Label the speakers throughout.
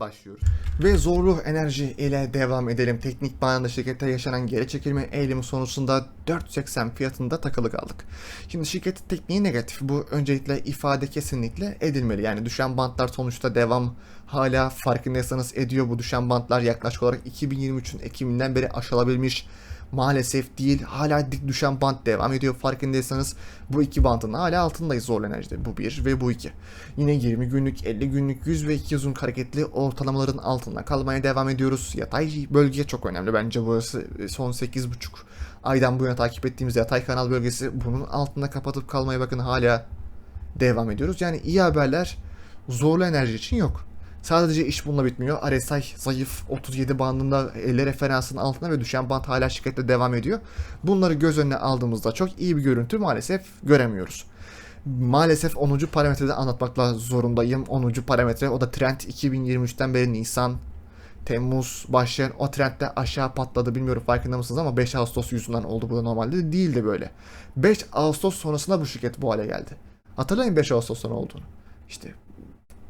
Speaker 1: başlıyoruz. Ve zorlu enerji ile devam edelim. Teknik bağında şirkette yaşanan geri çekilme eğilimi sonucunda 4.80 fiyatında takılı kaldık. Şimdi şirket tekniği negatif. Bu öncelikle ifade kesinlikle edilmeli. Yani düşen bantlar sonuçta devam hala farkındaysanız ediyor. Bu düşen bantlar yaklaşık olarak 2023'ün Ekim'inden beri aşılabilmiş maalesef değil. Hala dik düşen bant devam ediyor. Farkındaysanız bu iki bantın hala altındayız zorlu enerjide. Bu bir ve bu iki. Yine 20 günlük, 50 günlük, 100 ve 200 gün hareketli ortalamaların altında kalmaya devam ediyoruz. Yatay bölge çok önemli. Bence burası son 8,5 aydan bu yana takip ettiğimiz yatay kanal bölgesi bunun altında kapatıp kalmaya bakın hala devam ediyoruz. Yani iyi haberler zorlu enerji için yok. Sadece iş bununla bitmiyor. RSI zayıf 37 bandında 50 referansın altında ve düşen band hala şirkette devam ediyor. Bunları göz önüne aldığımızda çok iyi bir görüntü maalesef göremiyoruz. Maalesef 10. parametrede anlatmakla zorundayım. 10. parametre o da trend 2023'ten beri Nisan, Temmuz başlayan o trendde aşağı patladı. Bilmiyorum farkında mısınız ama 5 Ağustos yüzünden oldu. Bu da normalde değildi böyle. 5 Ağustos sonrasında bu şirket bu hale geldi. Hatırlayın 5 Ağustos sonu olduğunu. İşte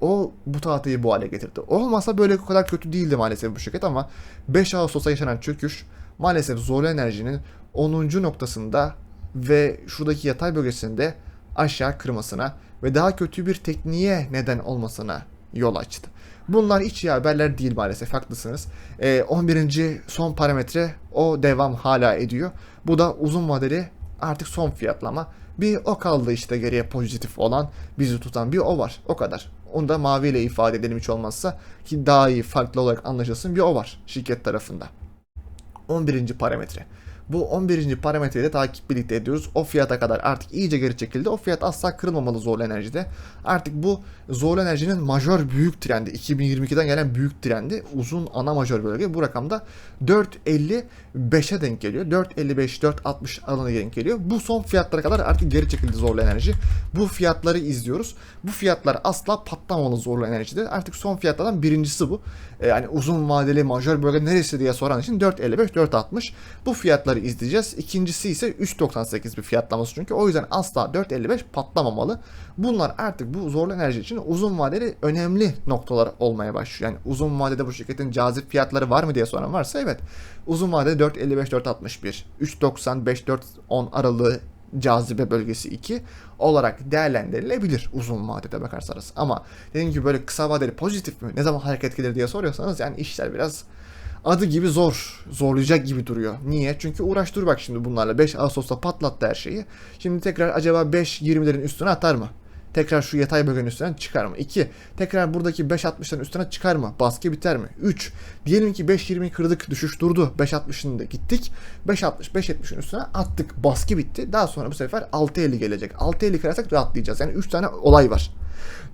Speaker 1: o bu tahtayı bu hale getirdi. Olmasa böyle o kadar kötü değildi maalesef bu şirket ama 5 Ağustos'ta yaşanan çöküş maalesef zorlu enerjinin 10. noktasında ve şuradaki yatay bölgesinde aşağı kırmasına ve daha kötü bir tekniğe neden olmasına yol açtı. Bunlar hiç iyi haberler değil maalesef haklısınız. Ee, 11. son parametre o devam hala ediyor. Bu da uzun vadeli artık son fiyatlama. Bir o kaldı işte geriye pozitif olan bizi tutan bir o var. O kadar. Onu da maviyle ifade edelim hiç olmazsa ki daha iyi farklı olarak anlaşılsın bir o var şirket tarafında. 11. parametre. Bu 11. parametreyi de takip birlikte ediyoruz. O fiyata kadar artık iyice geri çekildi. O fiyat asla kırılmamalı zorlu enerjide. Artık bu zorlu enerjinin majör büyük trendi. 2022'den gelen büyük trendi. Uzun ana majör bölge. Bu rakamda 4.55'e denk geliyor. 4.55-4.60 alanı denk geliyor. Bu son fiyatlara kadar artık geri çekildi zorlu enerji. Bu fiyatları izliyoruz. Bu fiyatlar asla patlamamalı zorlu enerjide. Artık son fiyatlardan birincisi bu. Ee, yani uzun vadeli majör bölge neresi diye soran için 4.55-4.60 bu fiyatları izleyeceğiz. İkincisi ise 3.98 bir fiyatlaması çünkü. O yüzden asla 4.55 patlamamalı. Bunlar artık bu zorlu enerji için uzun vadeli önemli noktalar olmaya başlıyor. Yani uzun vadede bu şirketin cazip fiyatları var mı diye soran varsa evet. Uzun vadede 4.55-4.61, 3.95-4.10 aralığı cazibe bölgesi 2 olarak değerlendirilebilir uzun vadede bakarsanız. Ama dediğim gibi böyle kısa vadeli pozitif mi? Ne zaman hareket gelir diye soruyorsanız yani işler biraz adı gibi zor. Zorlayacak gibi duruyor. Niye? Çünkü uğraş dur bak şimdi bunlarla. 5 Ağustos'ta patlattı her şeyi. Şimdi tekrar acaba 5.20'lerin üstüne atar mı? Tekrar şu yatay bölgenin üstünden çıkar mı? 2. Tekrar buradaki 5.60'ların üstüne çıkar mı? Baskı biter mi? 3. Diyelim ki 5.20'yi kırdık, düşüş durdu. 5.60'ın da gittik. 5.60, 5.70'in üstüne attık. Baskı bitti. Daha sonra bu sefer 6.50 gelecek. 6.50 kırarsak rahatlayacağız. Yani 3 tane olay var.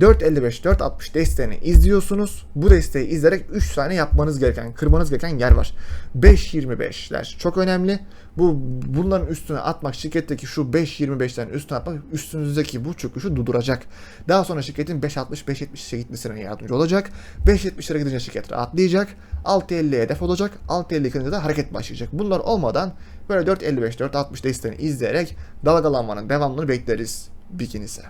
Speaker 1: 4.55, 4.60 desteğini izliyorsunuz. Bu desteği izleyerek 3 tane yapmanız gereken, kırmanız gereken yer var. 5.25'ler çok önemli. Bu bunların üstüne atmak şirketteki şu 5.25'lerin üstüne atmak üstünüzdeki bu çöküşü durduracak. Daha sonra şirketin 5.60, 5.70'e gitmesine yardımcı olacak. 5.70'lere gidince şirket rahatlayacak. 6.50'ye hedef olacak. 6.50 kırınca da hareket başlayacak. Bunlar olmadan böyle 4.55, 4.60 desteğini izleyerek dalgalanmanın devamını bekleriz bikinise.